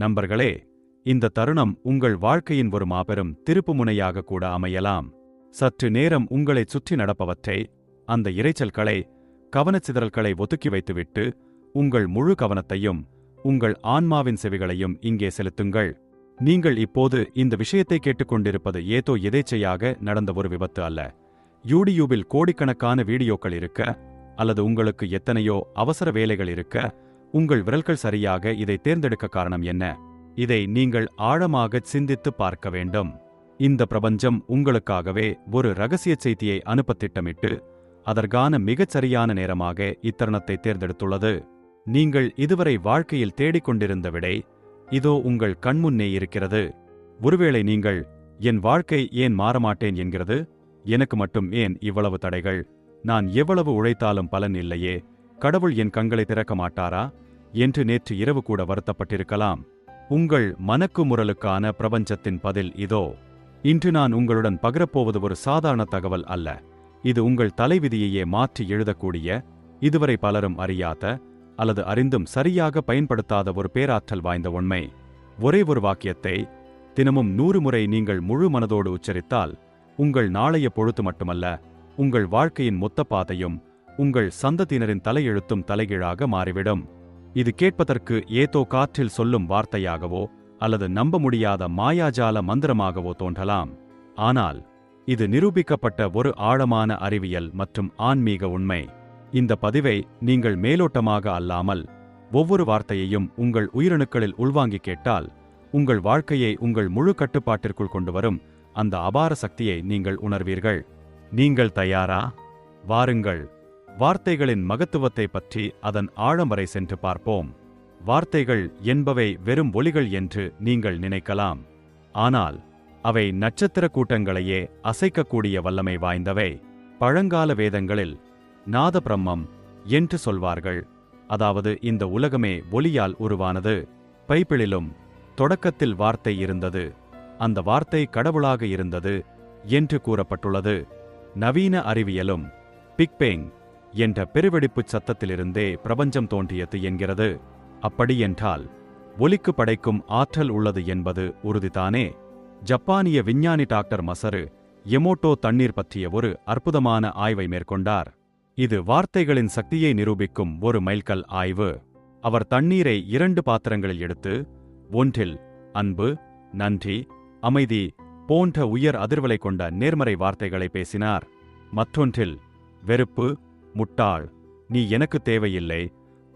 நண்பர்களே இந்த தருணம் உங்கள் வாழ்க்கையின் ஒரு மாபெரும் திருப்புமுனையாக கூட அமையலாம். சற்று நேரம் உங்களைச் சுற்றி நடப்பவற்றை அந்த இரைச்சல்களை கவனச்சிதறல்களை ஒதுக்கி வைத்துவிட்டு உங்கள் முழு கவனத்தையும் உங்கள் ஆன்மாவின் செவிகளையும் இங்கே செலுத்துங்கள். நீங்கள் இப்போது இந்த விஷயத்தை கேட்டுக்கொண்டிருப்பது ஏதோ எதேச்சையாக நடந்த ஒரு விபத்து அல்ல. யூடியூபில் கோடிக்கணக்கான வீடியோக்கள் இருக்க அல்லது உங்களுக்கு எத்தனையோ அவசர வேலைகள் இருக்க உங்கள் விரல்கள் சரியாக இதை தேர்ந்தெடுக்க காரணம் என்ன? இதை நீங்கள் ஆழமாக சிந்தித்து பார்க்க வேண்டும். இந்த பிரபஞ்சம் உங்களுக்காகவே ஒரு ரகசிய செய்தியை அனுப்ப திட்டமிட்டு அதற்கான மிகச் சரியான நேரமாக இத்தருணத்தை தேர்ந்தெடுத்துள்ளது. நீங்கள் இதுவரை வாழ்க்கையில் தேடிக்கொண்டிருந்த விடை இதோ உங்கள் கண்முன்னே இருக்கிறது. ஒருவேளை நீங்கள் என் வாழ்க்கை ஏன் மாறமாட்டேன் என்கிறது? எனக்கு மட்டும் ஏன் இவ்வளவு தடைகள்? நான் எவ்வளவு உழைத்தாலும் பலன் இல்லையே? கடவுள் என் கண்களை திறக்க மாட்டாரா? என்று நேற்று இரவு கூட வருத்தப்பட்டிருக்கலாம். உங்கள் மனக்குமுறலுக்கான பிரபஞ்சத்தின் பதில் இதோ. இன்று நான் உங்களுடன் பகிரப்போவது ஒரு சாதாரண தகவல் அல்ல. இது உங்கள் தலைவிதியையே மாற்றி எழுதக்கூடிய இதுவரை பலரும் அறியாத அல்லது அறிந்தும் சரியாக பயன்படுத்தாத ஒரு பேராற்றல் வாய்ந்த உண்மை. ஒரே ஒரு வாக்கியத்தை தினமும் நூறு முறை நீங்கள் முழு மனதோடு உச்சரித்தால் உங்கள் நாளைய பொழுது மட்டுமல்ல உங்கள் வாழ்க்கையின் மொத்த பாதையும் உங்கள் சந்ததியினரின் தலையெழுத்தும் தலைகீழாக மாறிவிடும். இது கேட்பதற்கு ஏதோ காற்றில் சொல்லும் வார்த்தையாகவோ அல்லது நம்ப முடியாத மாயாஜால மந்திரமாகவோ தோன்றலாம். ஆனால் இது நிரூபிக்கப்பட்ட ஒரு ஆழமான அறிவியல் மற்றும் ஆன்மீக உண்மை. இந்த பதிவை நீங்கள் மேலோட்டமாக அல்லாமல் ஒவ்வொரு வார்த்தையையும் உங்கள் உயிரணுக்களில் உள்வாங்கி கேட்டால் உங்கள் வாழ்க்கையை உங்கள் முழு கட்டுப்பாட்டிற்குள் கொண்டு வரும் அந்த அபார சக்தியை நீங்கள் உணர்வீர்கள். நீங்கள் தயாரா? வாருங்கள். வார்த்தைகளின் மகத்துவத்தை பற்றி அதன் ஆழம் வரை சென்று பார்ப்போம். வார்த்தைகள் என்பவை வெறும் ஒளிகள் என்று நீங்கள் நினைக்கலாம். ஆனால் அவை நட்சத்திர கூட்டங்களையே அசைக்கக்கூடிய வல்லமை வாய்ந்தவை. பழங்கால வேதங்களில் நாத பிரம்மம் என்று சொல்வார்கள். அதாவது இந்த உலகமே ஒலியால் உருவானது. பைபிளிலும் தொடக்கத்தில் வார்த்தை இருந்தது. அந்த வார்த்தை கடவுளாக இருந்தது என்று கூறப்பட்டுள்ளது. நவீன அறிவியலும் பிக்பேங் என்ற பெருவெடிப்புச் சத்தத்திலிருந்தே பிரபஞ்சம் தோன்றியது என்கிறது. அப்படியென்றால் ஒலிக்கு படைக்கும் ஆற்றல் உள்ளது என்பது உறுதிதானே? ஜப்பானிய விஞ்ஞானி டாக்டர் மசரு எமோட்டோ தண்ணீர் பற்றிய ஒரு அற்புதமான ஆய்வை மேற்கொண்டார். இது வார்த்தைகளின் சக்தியை நிரூபிக்கும் ஒரு மைல்கல் ஆய்வு. அவர் தண்ணீரை இரண்டு பாத்திரங்களில் எடுத்து ஒன்றில் அன்பு நன்றி அமைதி போன்ற உயர் அதிர்வலை கொண்ட நேர்மறை வார்த்தைகளை பேசினார். மற்றொன்றில் வெறுப்பு முட்டாள் நீ எனக்கு தேவையில்லை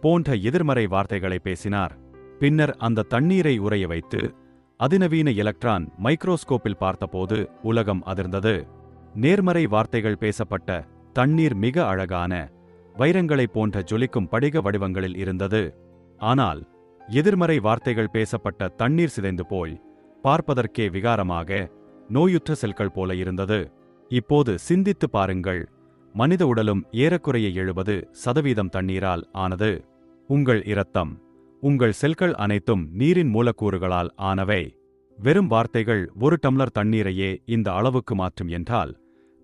போன்ற எதிர்மறை வார்த்தைகளை பேசினார். பின்னர் அந்த தண்ணீரை உறைய வைத்து அதிநவீன எலக்ட்ரான் மைக்ரோஸ்கோப்பில் பார்த்தபோது உலகம் அதிர்ந்தது. நேர்மறை வார்த்தைகள் பேசப்பட்ட தண்ணீர் மிக அழகான வைரங்களைப் போன்ற ஜொலிக்கும் படிக வடிவங்களில் இருந்தது. ஆனால் எதிர்மறை வார்த்தைகள் பேசப்பட்ட தண்ணீர் சிதைந்து போய் பார்ப்பதற்கே விகாரமாக நோயுற்ற செல்கள் போல இருந்தது. இப்போது சிந்தித்து பாருங்கள். மனித உடலும் ஏறக்குறைய எழுபது சதவீதம் தண்ணீரால் ஆனது. உங்கள் இரத்தம் உங்கள் செல்கள் அனைத்தும் நீரின் மூலக்கூறுகளால் ஆனவை. வெறும் வார்த்தைகள் ஒரு டம்ளர் தண்ணீரையே இந்த அளவுக்கு மாற்றும் என்றால்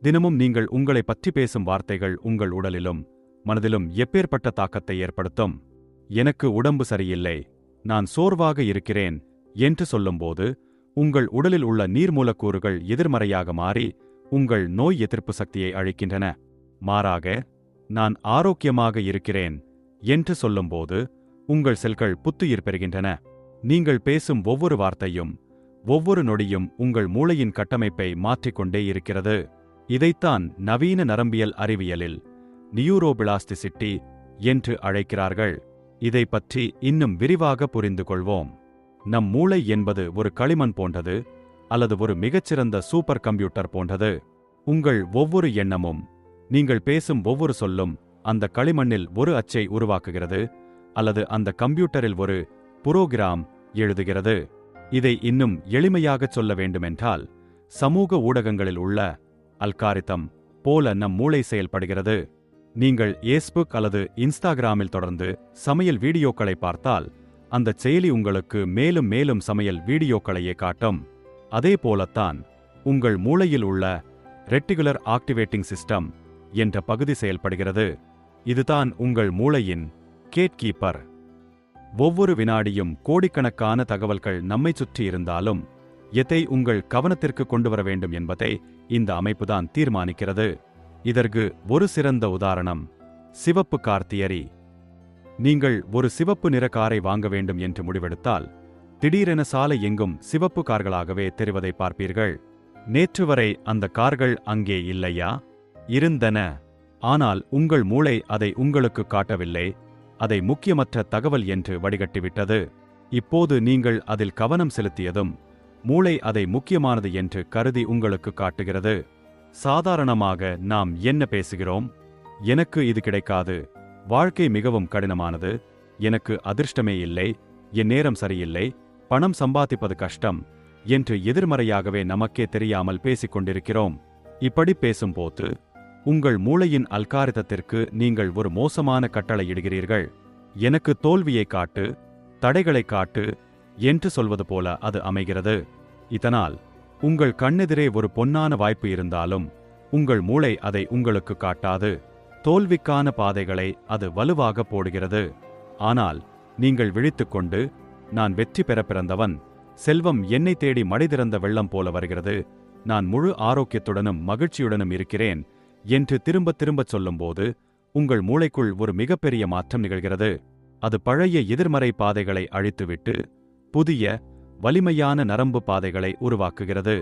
தினமும் நீங்கள் உங்களை பற்றி பேசும் வார்த்தைகள் உங்கள் உடலிலும் மனதிலும் எப்பேற்பட்ட தாக்கத்தை ஏற்படுத்தும். எனக்கு உடம்பு சரியில்லை நான் சோர்வாக இருக்கிறேன் என்று சொல்லும்போது உங்கள் உடலில் உள்ள நீர் மூலக்கூறுகள் எதிர்மறையாக மாறி உங்கள் நோய் எதிர்ப்பு சக்தியை அழிக்கின்றன. மாறாக நான் ஆரோக்கியமாக இருக்கிறேன் என்று சொல்லும்போது உங்கள் செல்கள் புத்துயிர் பெறுகின்றன. நீங்கள் பேசும் ஒவ்வொரு வார்த்தையும் ஒவ்வொரு நொடியும் உங்கள் மூளையின் கட்டமைப்பை மாற்றிக்கொண்டே இருக்கிறது. இதைத்தான் நவீன நரம்பியல் அறிவியலில் நியூரோபிளாஸ்டிசிட்டி என்று அழைக்கிறார்கள். இதை பற்றி இன்னும் விரிவாக புரிந்து கொள்வோம். நம் மூளை என்பது ஒரு களிமண் போன்றது அல்லது ஒரு மிகச்சிறந்த சூப்பர் கம்ப்யூட்டர் போன்றது. உங்கள் ஒவ்வொரு எண்ணமும் நீங்கள் பேசும் ஒவ்வொரு சொல்லும் அந்த களிமண்ணில் ஒரு அச்சை உருவாக்குகிறது அல்லது அந்த கம்ப்யூட்டரில் ஒரு புரோகிராம் எழுதுகிறது. இதை இன்னும் எளிமையாகச் சொல்ல வேண்டுமென்றால் சமூக ஊடகங்களில் உள்ள அல்காரிதம் போல நம் மூளை செயல்படுகிறது. நீங்கள் ஏஸ்புக் அல்லது இன்ஸ்டாகிராமில் தொடர்ந்து சமையல் வீடியோக்களை பார்த்தால் அந்த செயலி உங்களுக்கு மேலும் மேலும் சமையல் வீடியோக்களையே காட்டும். அதே போலத்தான் உங்கள் மூளையில் உள்ள ரெட்டிகுலர் ஆக்டிவேட்டிங் சிஸ்டம் என்ற பகுதி செயல்படுகிறது. இதுதான் உங்கள் மூளையின் கேட் கீப்பர் ஒவ்வொரு வினாடியும் கோடிக்கணக்கான தகவல்கள் நம்மை சுற்றி இருந்தாலும் எதை உங்கள் கவனத்திற்கு கொண்டு வர வேண்டும் என்பதை இந்த அமைப்புதான் தீர்மானிக்கிறது. இதற்கு ஒரு சிறந்த உதாரணம் சிவப்பு கார் தியரி. நீங்கள் ஒரு சிவப்பு நிற காரை வாங்க வேண்டும் என்று முடிவெடுத்தால் திடீரென சாலை எங்கும் சிவப்பு கார்களாகவே தெரிவதை பார்ப்பீர்கள். நேற்று வரை அந்த கார்கள் அங்கே இல்லையா? இருந்தன. ஆனால் உங்கள் மூளை அதை உங்களுக்கு காட்டவில்லை. அதை முக்கியமற்ற தகவல் என்று வடிகட்டிவிட்டது. இப்போது நீங்கள் அதில் கவனம் செலுத்தியதும் மூளை அதை முக்கியமானது என்று கருதி உங்களுக்கு காட்டுகிறது. சாதாரணமாக நாம் என்ன பேசுகிறோம்? எனக்கு இது கிடைக்காது. வாழ்க்கை மிகவும் கடினமானது. எனக்கு அதிர்ஷ்டமே இல்லை. என் நேரம் சரியில்லை. பணம் சம்பாதிப்பது கஷ்டம் என்று எதிர்மறையாகவே நமக்கே தெரியாமல் பேசிக் கொண்டிருக்கிறோம். இப்படி பேசும்போது உங்கள் மூளையின் அல்காரிதத்திற்கு நீங்கள் ஒரு மோசமான கட்டளையிடுகிறீர்கள் எனக்கு தோல்வியை காட்டு தடைகளை காட்டு என்று சொல்வது போல அது அமைகிறது. இதனால் உங்கள் கண்ணெதிரே ஒரு பொன்னான வாய்ப்பு இருந்தாலும் உங்கள் மூளை அதை உங்களுக்கு காட்டாது. தோல்விக்கான பாதைகளை அது வலுவாக போடுகிறது. ஆனால் நீங்கள் விழித்துக்கொண்டு நான் வெற்றி பெற பிறந்தவன். செல்வம் என்னை தேடி மடிதிறந்த வெள்ளம் போல வருகிறது. நான் முழு ஆரோக்கியத்துடனும் மகிழ்ச்சியுடனும் இருக்கிறேன். என்று திரும்ப திரும்பச் சொல்லும்போது உங்கள் மூளைக்குள் ஒரு மிகப்பெரிய மாற்றம் நிகழ்கிறது. அது பழைய எதிர்மறை பாதைகளை அழித்துவிட்டு புதிய வலிமையான நரம்பு பாதைகளை உருவாக்குகிறது.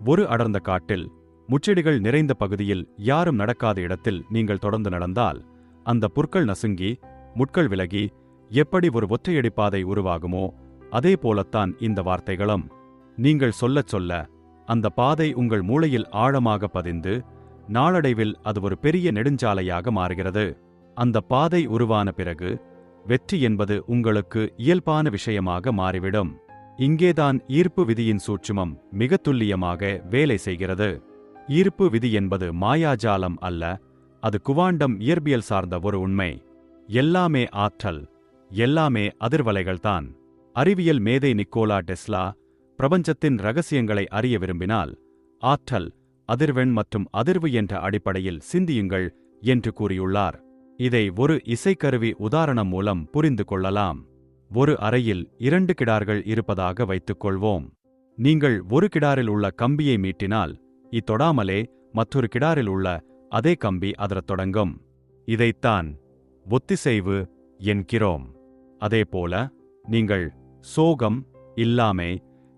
ஒரு அடர்ந்த காட்டில் முச்செடிகள் நிறைந்த பகுதியில் யாரும் நடக்காத இடத்தில் நீங்கள் தொடர்ந்து நடந்தால் அந்த புற்கள் நசுங்கி முட்கள் விலகி எப்படி ஒரு ஒற்றையடி பாதை உருவாகுமோ அதே போலத்தான் இந்த வார்த்தைகளும். நீங்கள் சொல்லச் சொல்ல அந்த பாதை உங்கள் மூளையில் ஆழமாக பதிந்து நாளடைவில் அது ஒரு பெரிய நெடுஞ்சாலையாக மாறுகிறது. அந்த பாதை உருவான பிறகு வெற்றி என்பது உங்களுக்கு இயல்பான விஷயமாக மாறிவிடும். இங்கேதான் ஈர்ப்பு விதியின் சூட்சுமம் மிக துல்லியமாக வேலை செய்கிறது. ஈர்ப்பு விதி என்பது மாயாஜாலம் அல்ல அது குவாண்டம் இயற்பியல் சார்ந்த ஒரு உண்மை. எல்லாமே ஆற்றல் எல்லாமே அதிர்வலைகள்தான். அறிவியல் மேதை நிக்கோலா டெஸ்லா பிரபஞ்சத்தின் ரகசியங்களை அறிய விரும்பினால் ஆற்றல் அதிர்வெண் மற்றும் அதிர்வு என்ற அடிப்படையில் சிந்தியுங்கள் என்று கூறியுள்ளார். இதை ஒரு இசைக்கருவி உதாரணம் மூலம் புரிந்து கொள்ளலாம். ஒரு அறையில் இரண்டு கிடார்கள் இருப்பதாக வைத்துக் கொள்வோம் நீங்கள் ஒரு கிடாரில் உள்ள கம்பியை மீட்டினால் இத்தொடாமலே மற்றொரு கிடாரில் உள்ள அதே கம்பி அதரத் தொடங்கும். இதைத்தான் ஒத்திசைவு என்கிறோம். அதேபோல நீங்கள் சோகம் இல்லாமை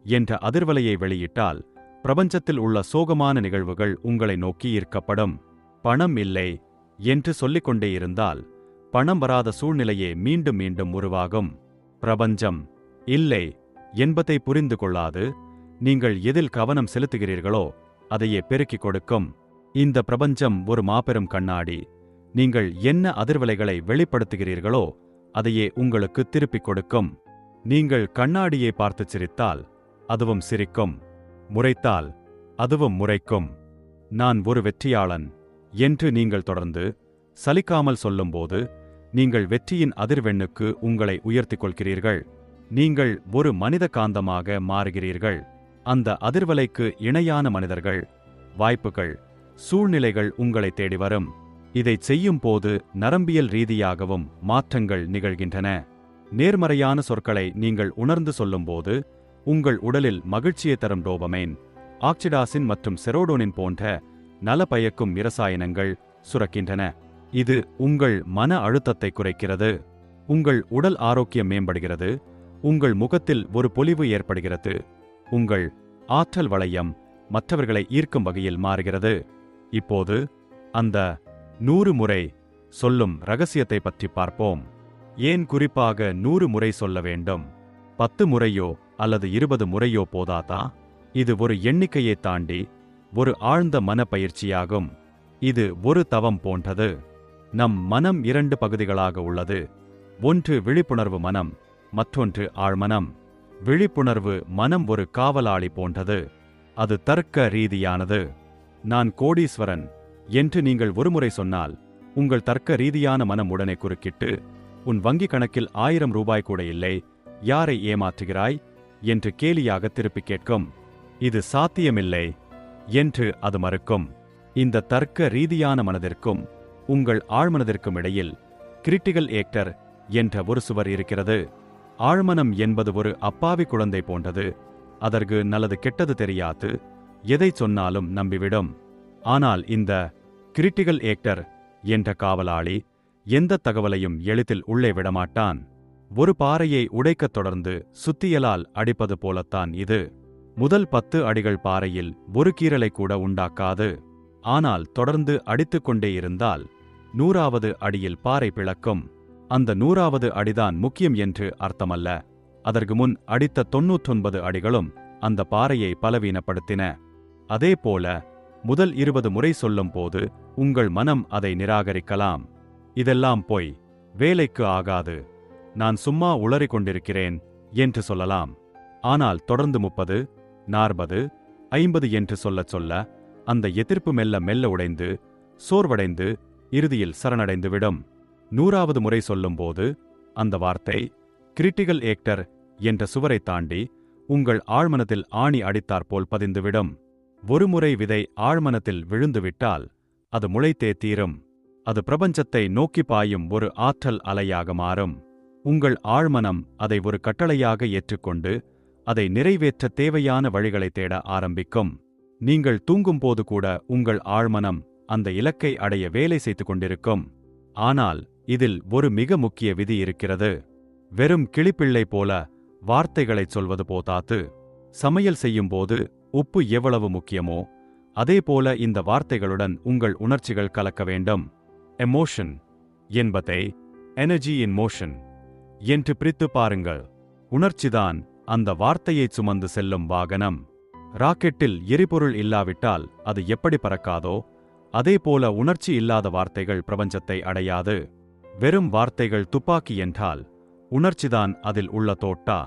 என்ற அதிர்வலையை வெளியிட்டால் பிரபஞ்சத்தில் உள்ள சோகமான நிகழ்வுகள் உங்களை நோக்கி ஈர்க்கப்படும். பணம் இல்லை என்று சொல்லிக்கொண்டே இருந்தால் பணம் வராத சூழ்நிலையே மீண்டும் மீண்டும் உருவாகும். பிரபஞ்சம் இல்லை என்பதை புரிந்து கொள்ளாது நீங்கள் எதில் கவனம் செலுத்துகிறீர்களோ அதையே பெருக்கிக் கொடுக்கும். இந்த பிரபஞ்சம் ஒரு மாபெரும் கண்ணாடி. நீங்கள் என்ன அதிர்வலைகளை வெளிப்படுத்துகிறீர்களோ அதையே உங்களுக்கு திருப்பிக் கொடுக்கும். நீங்கள் கண்ணாடியை பார்த்துச் சிரித்தால் அதுவும் சிரிக்கும். முறைத்தால் அதுவும் முறைக்கும். நான் ஒரு வெற்றியாளன். என்று நீங்கள் தொடர்ந்து சலிக்காமல் சொல்லும்போது நீங்கள் வெற்றியின் அதிர்வெண்ணுக்கு உங்களை உயர்த்திக் கொள்கிறீர்கள் நீங்கள் ஒரு மனித காந்தமாக மாறுகிறீர்கள். அந்த அதிர்வலைக்கு இணையான மனிதர்கள் வாய்ப்புகள் சூழ்நிலைகள் உங்களை தேடி வரும். இதைச் செய்யும் போது நரம்பியல் ரீதியாகவும் மாற்றங்கள் நிகழ்கின்றன. நேர்மறையான சொற்களை நீங்கள் உணர்ந்து சொல்லும்போது உங்கள் உடலில் மகிழ்ச்சியை தரும் டோபமைன் ஆக்சிடாசின் மற்றும் செரோடோனின் போன்ற நல பயக்கும் இரசாயனங்கள் சுரக்கின்றன. இது உங்கள் மன அழுத்தத்தை குறைக்கிறது. உங்கள் உடல் ஆரோக்கியம் மேம்படுகிறது. உங்கள் முகத்தில் ஒரு பொலிவு ஏற்படுகிறது. உங்கள் ஆற்றல் வளையம் மற்றவர்களை ஈர்க்கும் வகையில் மாறுகிறது. இப்போது அந்த நூறு முறை சொல்லும் ரகசியத்தை பற்றி பார்ப்போம். ஏன் குறிப்பாக நூறு முறை சொல்ல வேண்டும்? பத்து முறையோ அல்லது இருபது முறையோ போதாதா? இது ஒரு எண்ணிக்கையை தாண்டி ஒரு ஆழ்ந்த மனப்பயிற்சியாகும். இது ஒரு தவம் போன்றது. நம் மனம் இரண்டு பகுதிகளாக உள்ளது. ஒன்று விழிப்புணர்வு மனம் மற்றொன்று ஆழ்மனம். விழிப்புணர்வு மனம் ஒரு காவலாளி போன்றது. அது தர்க்க ரீதியானது. நான் கோடீஸ்வரன் என்று நீங்கள் ஒருமுறை சொன்னால் உங்கள் தர்க்க ரீதியான மனம் உடனே குறுக்கிட்டு உன் வங்கிக் கணக்கில் ஆயிரம் ரூபாய் கூட இல்லை யாரை ஏமாற்றுகிறாய்? என்று கேலியாக திருப்பிக் கேட்கும். இது சாத்தியமில்லை என்று அது மறுக்கும். இந்த தர்க்க ரீதியான மனதிற்கும் உங்கள் ஆழ்மனதிற்கும் இடையில் கிரிட்டிகல் ஏக்டர் என்ற ஒரு சுவர் இருக்கிறது. ஆழ்மனம் என்பது ஒரு அப்பாவி குழந்தை போன்றது. அதற்கு நல்லது கெட்டது தெரியாது. எதை சொன்னாலும் நம்பிவிடும். ஆனால் இந்த கிரிட்டிகல் ஏக்டர் என்ற காவலாளி எந்த தகவலையும் எளிதில் உள்ளே விடமாட்டான். ஒரு பாறையை உடைக்கத் தொடர்ந்து சுத்தியலால் அடிப்பது போலத்தான் இது. முதல் பத்து அடிகள் பாறையில் ஒரு கீறலை கூட உண்டாக்காது. ஆனால் தொடர்ந்து அடித்துக்கொண்டே இருந்தால் நூறாவது அடியில் பாறை பிளக்கும். அந்த நூறாவது அடிதான் முக்கியம் என்று அர்த்தமல்ல. அதற்கு முன் அடித்த தொன்னூற்றொன்பது அடிகளும் அந்த பாறையை பலவீனப்படுத்தின. அதேபோல முதல் இருபது முறை சொல்லும் போது உங்கள் மனம் அதை நிராகரிக்கலாம். இதெல்லாம் போய். வேலைக்கு ஆகாது. நான் சும்மா உளறிக் கொண்டிருக்கிறேன் என்று சொல்லலாம். ஆனால் தொடர்ந்து முப்பது நாற்பது ஐம்பது என்று சொல்லச் சொல்ல அந்த எதிர்ப்பு மெல்ல மெல்ல உடைந்து சோர்வடைந்து இறுதியில் சரணடைந்துவிடும். நூறாவது முறை சொல்லும்போது அந்த வார்த்தை கிரிட்டிகல் ஏக்டர் என்ற சுவரை தாண்டி உங்கள் ஆழ்மனத்தில் ஆணி அடித்தாற்போல் பதிந்துவிடும். ஒருமுறை விதை ஆழ்மனத்தில் விழுந்துவிட்டால் அது முளைத்தே தீரும். அது பிரபஞ்சத்தை நோக்கி பாயும் ஒரு ஆற்றல் அலையாக மாறும். உங்கள் ஆழ்மனம் அதை ஒரு கட்டளையாக ஏற்றுக்கொண்டு அதை நிறைவேற்ற தேவையான வழிகளை தேட ஆரம்பிக்கும். நீங்கள் தூங்கும்போது கூட உங்கள் ஆழ்மனம் அந்த இலக்கை அடைய வேலை செய்து கொண்டிருக்கும். ஆனால் இதில் ஒரு மிக முக்கிய விதி இருக்கிறது. வெறும் கிளிப்பிள்ளை போல வார்த்தைகளைச் சொல்வது போதாத்து சமையல் செய்யும்போது உப்பு எவ்வளவு முக்கியமோ அதேபோல இந்த வார்த்தைகளுடன் உங்கள் உணர்ச்சிகள் கலக்க வேண்டும். எமோஷன் என்பதை எனர்ஜி இன் மோஷன் என்று பிரித்து பாருங்கள். உணர்ச்சிதான் அந்த வார்த்தையை சுமந்து செல்லும் வாகனம். ராக்கெட்டில் எரிபொருள் இல்லாவிட்டால் அது எப்படி பறக்காதோ அதேபோல உணர்ச்சி இல்லாத வார்த்தைகள் பிரபஞ்சத்தை அடையாது. வெறும் வார்த்தைகள் துப்பாக்கி என்றால் உணர்ச்சிதான் அதில் உள்ள தோட்டா.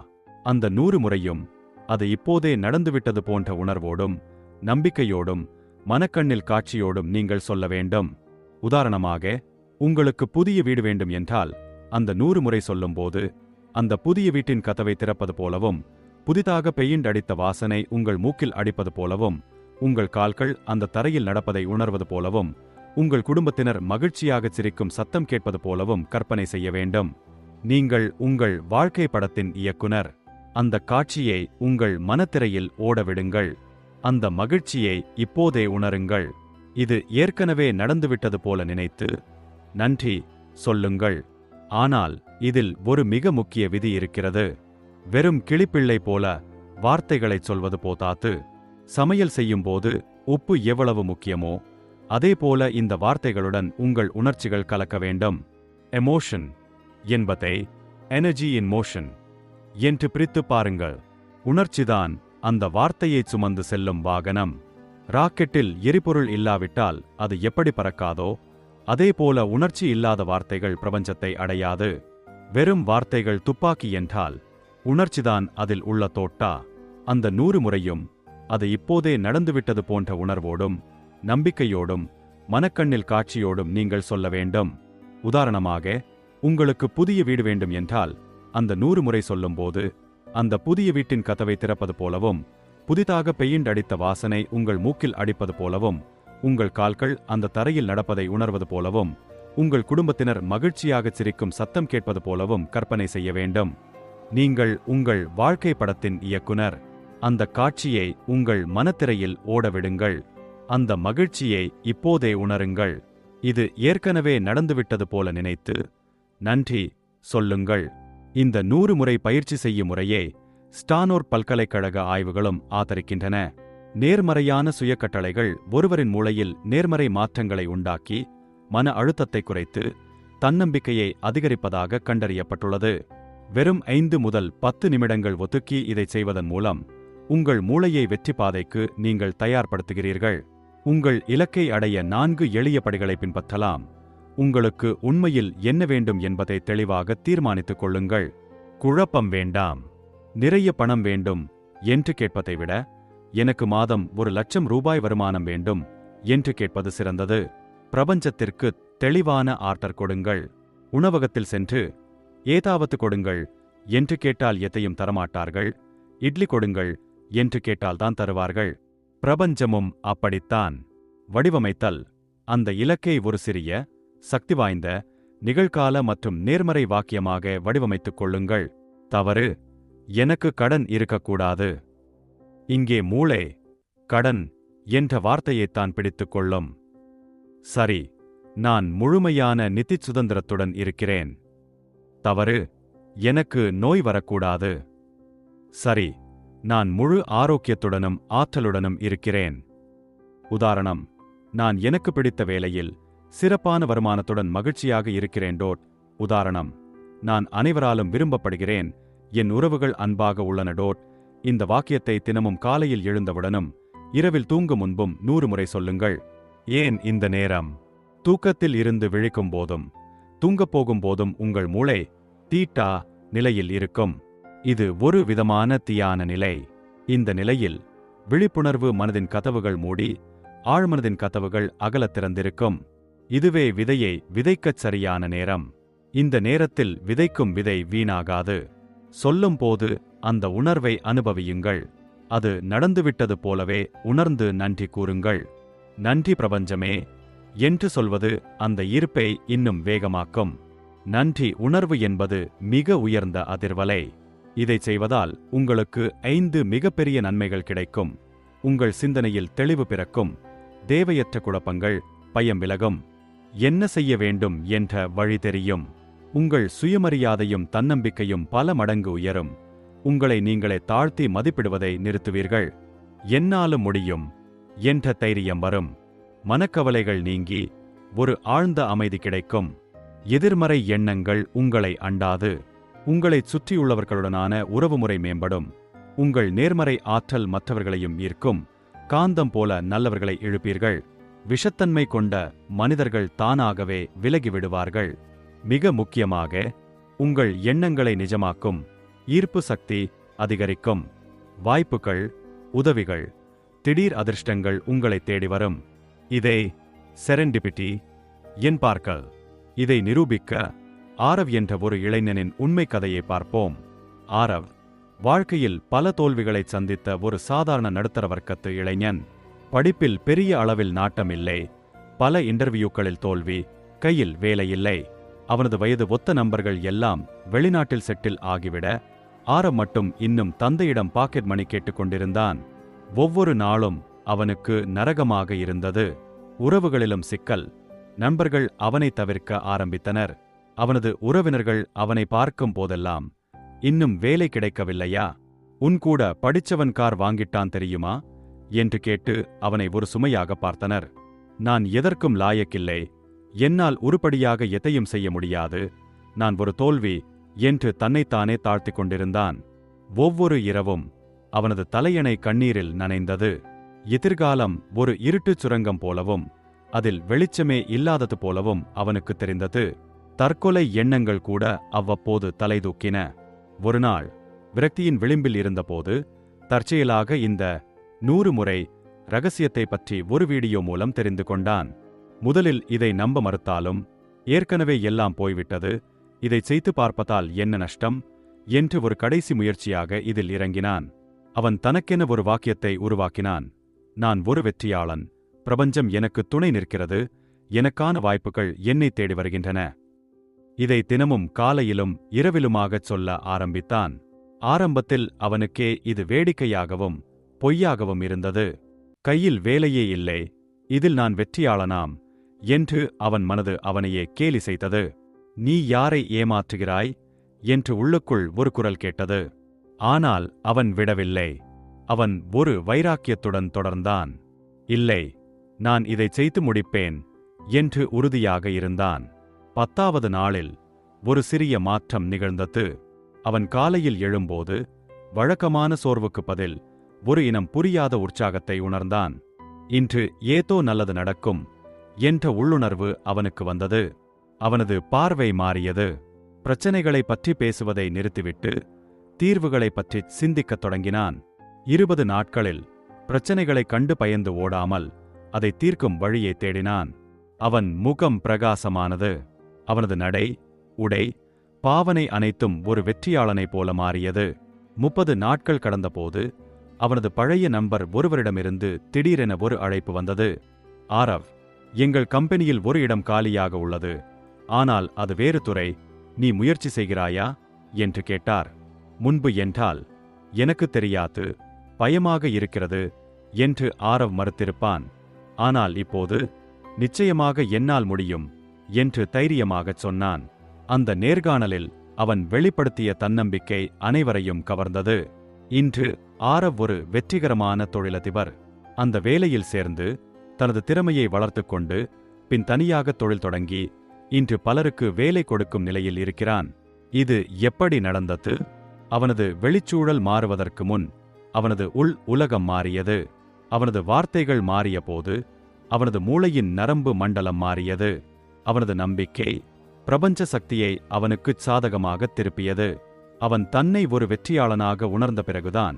அந்த நூறு முறையும் அது இப்போதே நடந்துவிட்டது போன்ற உணர்வோடும் நம்பிக்கையோடும் மனக்கண்ணில் காட்சியோடும் நீங்கள் சொல்ல வேண்டும். உதாரணமாக உங்களுக்கு புதிய வீடு வேண்டும் என்றால் அந்த நூறு முறை சொல்லும்போது அந்த புதிய வீட்டின் கதவை திறப்பது போலவும் புதிதாக பெயிண்ட் அடித்த வாசனை உங்கள் மூக்கில் அடிப்பது போலவும் உங்கள் கால்கள் அந்த தரையில் நடப்பதை உணர்வது போலவும் உங்கள் குடும்பத்தினர் மகிழ்ச்சியாகச் சிரிக்கும் சத்தம் கேட்பது போலவும் கற்பனை செய்ய வேண்டும். நீங்கள் உங்கள் வாழ்க்கை படத்தின் இயக்குனர். அந்த காட்சியை உங்கள் மனத்திரையில் ஓடவிடுங்கள் அந்த மகிழ்ச்சியை இப்போதே உணருங்கள். இது ஏற்கனவே நடந்துவிட்டது போல நினைத்து நன்றி சொல்லுங்கள். ஆனால் இதில் ஒரு மிக முக்கிய விதி இருக்கிறது. வெறும் கிளிப்பிள்ளை போல வார்த்தைகளைச் சொல்வது போதாத்து சமையல் செய்யும்போது உப்பு எவ்வளவு முக்கியமோ அதேபோல இந்த வார்த்தைகளுடன் உங்கள் உணர்ச்சிகள் கலக்க வேண்டும். எமோஷன் என்பதை எனர்ஜி இன் மோஷன் என்று பிரித்து பாருங்கள். உணர்ச்சிதான் அந்த வார்த்தையை சுமந்து செல்லும் வாகனம். ராக்கெட்டில் எரிபொருள் இல்லாவிட்டால் அது எப்படி பறக்காதோ அதேபோல உணர்ச்சி இல்லாத வார்த்தைகள் பிரபஞ்சத்தை அடையாது. வெறும் வார்த்தைகள் துப்பாக்கி என்றால் உணர்ச்சிதான் அதில் உள்ள தோட்டா. அந்த நூறு முறையும் அது இப்போதே நடந்துவிட்டது போன்ற உணர்வோடும் நம்பிக்கையோடும் மனக்கண்ணில் காட்சியோடும் நீங்கள் சொல்ல வேண்டும். உதாரணமாக உங்களுக்கு புதிய வீடு வேண்டும் என்றால் அந்த நூறு முறை சொல்லும்போது அந்த புதிய வீட்டின் கதவை திறப்பது போலவும் புதிதாக பெயிண்ட் அடித்த வாசனை உங்கள் மூக்கில் அடிப்பது போலவும் உங்கள் கால்கள் அந்த தரையில் நடப்பதை உணர்வது போலவும் உங்கள் குடும்பத்தினர் மகிழ்ச்சியாகச் சிரிக்கும் சத்தம் கேட்பது போலவும் கற்பனை செய்ய வேண்டும். நீங்கள் உங்கள் வாழ்க்கை படத்தின் இயக்குனர். அந்த காட்சியை உங்கள் மனத்திரையில் ஓடவிடுங்கள். அந்த மகிழ்ச்சியை இப்போதே உணருங்கள். இது ஏற்கனவே நடந்துவிட்டது போல நினைத்து நன்றி சொல்லுங்கள். இந்த நூறு முறை பயிற்சி செய்யும் முறையே ஸ்டானோர் பல்கலைக்கழக ஆய்வுகளும் ஆதரிக்கின்றன. நேர்மறையான சுய கட்டளைகள் ஒருவரின் மூளையில் நேர்மறை மாற்றங்களை உண்டாக்கி மன அழுத்தத்தை குறைத்து தன்னம்பிக்கையை அதிகரிப்பதாக கண்டறியப்பட்டுள்ளது. வெறும் ஐந்து முதல் பத்து நிமிடங்கள் ஒதுக்கி இதைச் செய்வதன் மூலம் உங்கள் மூளையை வெற்றி பாதைக்கு நீங்கள் தயார்படுத்துகிறீர்கள். உங்கள் இலக்கை அடைய நான்கு எளிய படிகளை பின்பற்றலாம். உங்களுக்கு உண்மையில் என்ன வேண்டும் என்பதை தெளிவாக தீர்மானித்துக் கொள்ளுங்கள். குழப்பம் வேண்டாம். நிறைய பணம் வேண்டும் என்று கேட்பதை விட எனக்கு மாதம் ஒரு லட்சம் ரூபாய் வருமானம் வேண்டும் என்று கேட்பது சிறந்தது. பிரபஞ்சத்திற்கு தெளிவான ஆர்டர் கொடுங்கள். உணவகத்தில் சென்று ஏதாவது கொடுங்கள் என்று கேட்டால் எதையும் தரமாட்டார்கள். இட்லி கொடுங்கள் என்று கேட்டால்தான் தருவார்கள். பிரபஞ்சமும் அப்படித்தான். வடிவமைத்தல் அந்த இலக்கை ஒரு சிறிய சக்தி வாய்ந்த நிகழ்கால மற்றும் நேர்மறை வாக்கியமாக வடிவமைத்துக் கொள்ளுங்கள். தவறு எனக்கு கடன் இருக்கக்கூடாது. இங்கே மூளை கடன் என்ற வார்த்தையைத்தான் பிடித்துக் கொள்ளும். சரி நான் முழுமையான நிதி சுதந்திரத்துடன் இருக்கிறேன். தவறு எனக்கு நோய் வரக்கூடாது. சரி நான் முழு ஆரோக்கியத்துடனும் ஆற்றலுடனும் இருக்கிறேன். உதாரணம் நான் எனக்கு பிடித்த வேலையில் சிறப்பான வருமானத்துடன் மகிழ்ச்சியாக இருக்கிறேன் டோட். உதாரணம் நான் அனைவராலும் விரும்பப்படுகிறேன் என் உறவுகள் அன்பாக உள்ளன டோட். இந்த வாக்கியத்தை தினமும் காலையில் எழுந்தவுடனும் இரவில் தூங்கும் முன்பும் நூறு முறை சொல்லுங்கள். ஏன் இந்த நேரம்? தூக்கத்தில் இருந்து விழிக்கும் போதும் தூங்கப் போகும் போதும் உங்கள் மூளை தீட்டா நிலையில் இருக்கும். இது ஒரு விதமான தீயான நிலை. இந்த நிலையில் விழிப்புணர்வு மனதின் கதவுகள் மூடி ஆழ்மனதின் கதவுகள் அகலத் திறந்திருக்கும். இதுவே விதையை விதைக்கச் சரியான நேரம். இந்த நேரத்தில் விதைக்கும் விதை வீணாகாது. சொல்லும்போது அந்த உணர்வை அனுபவியுங்கள். அது நடந்துவிட்டது போலவே உணர்ந்து நன்றி கூறுங்கள். நன்றி பிரபஞ்சமே என்று சொல்வது அந்த ஈர்ப்பை இன்னும் வேகமாக்கும். நன்றி உணர்வு என்பது மிக உயர்ந்த அதிர்வலை. இதைச் செய்வதால் உங்களுக்கு ஐந்து மிகப்பெரிய நன்மைகள் கிடைக்கும். உங்கள் சிந்தனையில் தெளிவு பிறக்கும். தேவையற்ற குழப்பங்கள் பயம் விலகும். என்ன செய்ய வேண்டும் என்ற வழி தெரியும். உங்கள் சுயமரியாதையும் தன்னம்பிக்கையும் பல மடங்கு உயரும். உங்களை நீங்களே தாழ்த்தி மதிப்பிடுவதை நிறுத்துவீர்கள். என்னாலும் முடியும். என்ற தைரியம் வரும். மனக்கவலைகள் நீங்கி ஒரு ஆழ்ந்த அமைதி கிடைக்கும். எதிர்மறை எண்ணங்கள் உங்களை அண்டாது. உங்களைச் சுற்றியுள்ளவர்களுடனான உறவுமுறை மேம்படும். உங்கள் நேர்மறை ஆற்றல் மற்றவர்களையும் ஈர்க்கும். காந்தம் போல நல்லவர்களை இழுப்பீர்கள் விஷத்தன்மை கொண்ட மனிதர்கள் தானாகவே விலகிவிடுவார்கள். மிக முக்கியமாக உங்கள் எண்ணங்களை நிஜமாக்கும் ஈர்ப்பு சக்தி அதிகரிக்கும் வாய்ப்புகள் உதவிகள் திடீர் அதிர்ஷ்டங்கள் உங்களை தேடி வரும். இதை செரண்டிபிட்டி என்பார்கள் இதை நிரூபிக்க ஆரவ் என்ற ஒரு இளைஞனின் உண்மை கதையை பார்ப்போம். ஆரவ் வாழ்க்கையில் பல தோல்விகளைச் சந்தித்த ஒரு சாதாரண நடுத்தர வர்க்கத்து இளைஞன். படிப்பில் பெரிய அளவில் நாட்டமில்லை பல இன்டர்வியூக்களில் தோல்வி கையில் வேலையில்லை அவனது வயது ஒத்த நம்பர்கள் எல்லாம் வெளிநாட்டில் செட்டில் ஆகிவிட ஆரம் மட்டும் இன்னும் தந்தையிடம் பாக்கெட் மணி கேட்டுக்கொண்டிருந்தான் ஒவ்வொரு நாளும் அவனுக்கு நரகமாக இருந்தது. உறவுகளிலும் சிக்கல். நண்பர்கள் அவனை தவிர்க்க ஆரம்பித்தனர். அவனது உறவினர்கள் அவனை பார்க்கும் போதெல்லாம் இன்னும் வேலை கிடைக்கவில்லையா? உன் கூட படிச்சவன் கார் வாங்கிட்டான் தெரியுமா? என்று கேட்டு அவனை ஒரு சுமையாக பார்த்தனர். நான் எதற்கும் லாயக்கில்லை. என்னால் உருப்படியாக எதையும் செய்ய முடியாது. நான் ஒரு தோல்வி என்று தன்னைத்தானே தாழ்த்திக் கொண்டிருந்தான். ஒவ்வொரு இரவும் அவனது தலையணை கண்ணீரில் நனைந்தது. எதிர்காலம் ஒரு இருட்டுச் சுரங்கம் போலவும் அதில் வெளிச்சமே இல்லாதது போலவும் அவனுக்கு தெரிந்தது. தற்கொலை எண்ணங்கள் கூட அவ்வப்போது தலைதூக்கின ஒருநாள் விரக்தியின் விளிம்பில் இருந்தபோது தற்செயலாக இந்த நூறு முறை ரகசியத்தை பற்றி ஒரு வீடியோ மூலம் தெரிந்து கொண்டான். முதலில் இதை நம்ப மறுத்தாலும் ஏற்கனவே எல்லாம் போய்விட்டது. இதை செய்து பார்ப்பதால் என்ன நஷ்டம்? என்று ஒரு கடைசி முயற்சியாக இதில் இறங்கினான். அவன் தனக்கென ஒரு வாக்கியத்தை உருவாக்கினான். நான் ஒரு வெற்றியாளன். பிரபஞ்சம் எனக்கு துணை நிற்கிறது. எனக்கான வாய்ப்புகள் என்னை தேடி வருகின்றன. இதை தினமும் காலையிலும் இரவிலுமாகச் சொல்ல ஆரம்பித்தான். ஆரம்பத்தில் அவனுக்கே இது வேடிக்கையாகவும் பொய்யாகவும் இருந்தது. கையில் வேலையே இல்லை. இதில் நான் வெற்றியாளனாம். என்று அவன் மனது அவனையே கேலி செய்தது. நீ யாரை ஏமாற்றுகிறாய்? என்று உள்ளுக்குள் ஒரு குரல் கேட்டது. ஆனால் அவன் விடவில்லை. அவன் ஒரு வைராக்கியத்துடன் தொடர்ந்தான். இல்லை நான் இதைச் செய்து முடிப்பேன் என்று உறுதியாக இருந்தான். பத்தாவது நாளில் ஒரு சிறிய மாற்றம் நிகழ்ந்தது. அவன் காலையில் எழும்போது வழக்கமான சோர்வுக்கு பதில் ஒரு இனம் புரியாத உற்சாகத்தை உணர்ந்தான். இன்று ஏதோ நல்லது நடக்கும். என்ற உள்ளுணர்வு அவனுக்கு வந்தது. அவனது பார்வை மாறியது. பிரச்சனைகளை பற்றி பேசுவதை நிறுத்திவிட்டு தீர்வுகளைப் பற்றி சிந்திக்கத் தொடங்கினான். இருபது நாட்களில் பிரச்சனைகளை கண்டு பயந்து ஓடாமல் அதை தீர்க்கும் வழியை தேடினான். அவன் முகம் பிரகாசமானது. அவனது நடை உடை பாவனை அனைத்தும் ஒரு வெற்றியாளனைப் போல மாறியது. முப்பது நாட்கள் கடந்தபோது அவனது பழைய நண்பர் ஒருவரிடமிருந்து திடீரென ஒரு அழைப்பு வந்தது. ஆரவ் எங்கள் கம்பெனியில் ஒரு இடம் காலியாக உள்ளது. ஆனால் அது வேறு துறை. நீ முயற்சி செய்கிறாயா? என்று கேட்டார். முன்பு என்றால் எனக்கு தெரியாது. பயமாக இருக்கிறது என்று ஆரவ் மறுத்திருப்பான். ஆனால் இப்போது நிச்சயமாக என்னால் முடியும் என்று தைரியமாகச் சொன்னான். அந்த நேர்காணலில் அவன் வெளிப்படுத்திய தன்னம்பிக்கை அனைவரையும் கவர்ந்தது. இன்று ஆரவ் ஒரு வெற்றிகரமான தொழிலதிபர். அந்த வேலையில் சேர்ந்து தனது திறமையை வளர்த்துக் கொண்டு பின் தனியாக தொழில் தொடங்கி இன்று பலருக்கு வேலை கொடுக்கும் நிலையில் இருக்கிறான். இது எப்படி நடந்தது? அவனது வெளிச்சூழல் மாறுவதற்கு முன் அவனது உள் உலகம் மாறியது. அவனது வார்த்தைகள் மாறியபோது அவனது மூளையின் நரம்பு மண்டலம் மாறியது. அவனது நம்பிக்கை பிரபஞ்ச சக்தியை அவனுக்குச் சாதகமாக திருப்பியது. அவன் தன்னை ஒரு வெற்றியாளனாக உணர்ந்த பிறகுதான்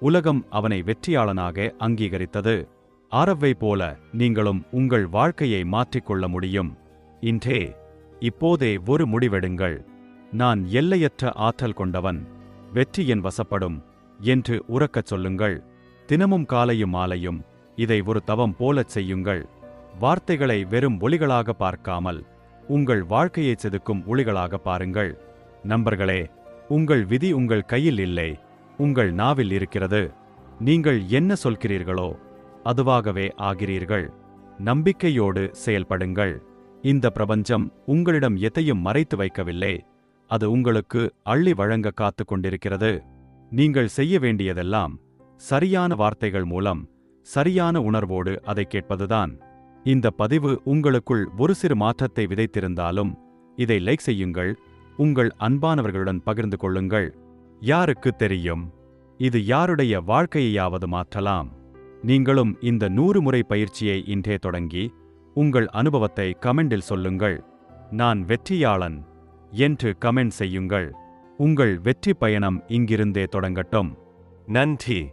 உலகம் அவனை வெற்றியாளனாக அங்கீகரித்தது. ஆரவ்வை போல நீங்களும் உங்கள் வாழ்க்கையை மாற்றிக்கொள்ள முடியும். இன்றே இப்போதே ஒரு முடிவெடுங்கள். நான் எல்லையற்ற ஆற்றல் கொண்டவன். வெற்றி என் வசப்படும் என்று உறக்கச் சொல்லுங்கள். தினமும் காலையும் மாலையும் இதை ஒரு தவம் போலச் செய்யுங்கள். வார்த்தைகளை வெறும் ஒளிகளாக பார்க்காமல் உங்கள் வாழ்க்கையை செதுக்கும் ஒளிகளாக பாருங்கள். நண்பர்களே உங்கள் விதி உங்கள் கையில் இல்லை. உங்கள் நாவில் இருக்கிறது. நீங்கள் என்ன சொல்கிறீர்களோ அதுவாகவே ஆகிறீர்கள். நம்பிக்கையோடு செயல்படுங்கள். இந்த பிரபஞ்சம் உங்களிடம் எதையும் மறைத்து வைக்கவில்லை. அது உங்களுக்கு அள்ளி வழங்க காத்துக் கொண்டிருக்கிறது. நீங்கள் செய்ய வேண்டியதெல்லாம் சரியான வார்த்தைகள் மூலம் சரியான உணர்வோடு அதை கேட்பதுதான். இந்த பதிவு உங்களுக்குள் ஒரு சிறு மாற்றத்தை விதைத்திருந்தாலும் இதை லைக் செய்யுங்கள். உங்கள் அன்பானவர்களுடன் பகிர்ந்து கொள்ளுங்கள். யாருக்கு தெரியும்? இது யாருடைய வாழ்க்கையையாவது மாற்றலாம்? நீங்களும் இந்த நூறு முறை பயிற்சியை இன்றே தொடங்கி உங்கள் அனுபவத்தை கமெண்டில் சொல்லுங்கள். நான் வெற்றியாளன் என்று கமெண்ட் செய்யுங்கள். உங்கள் வெற்றி பயணம் இங்கிருந்தே தொடங்கட்டும். நன்றி.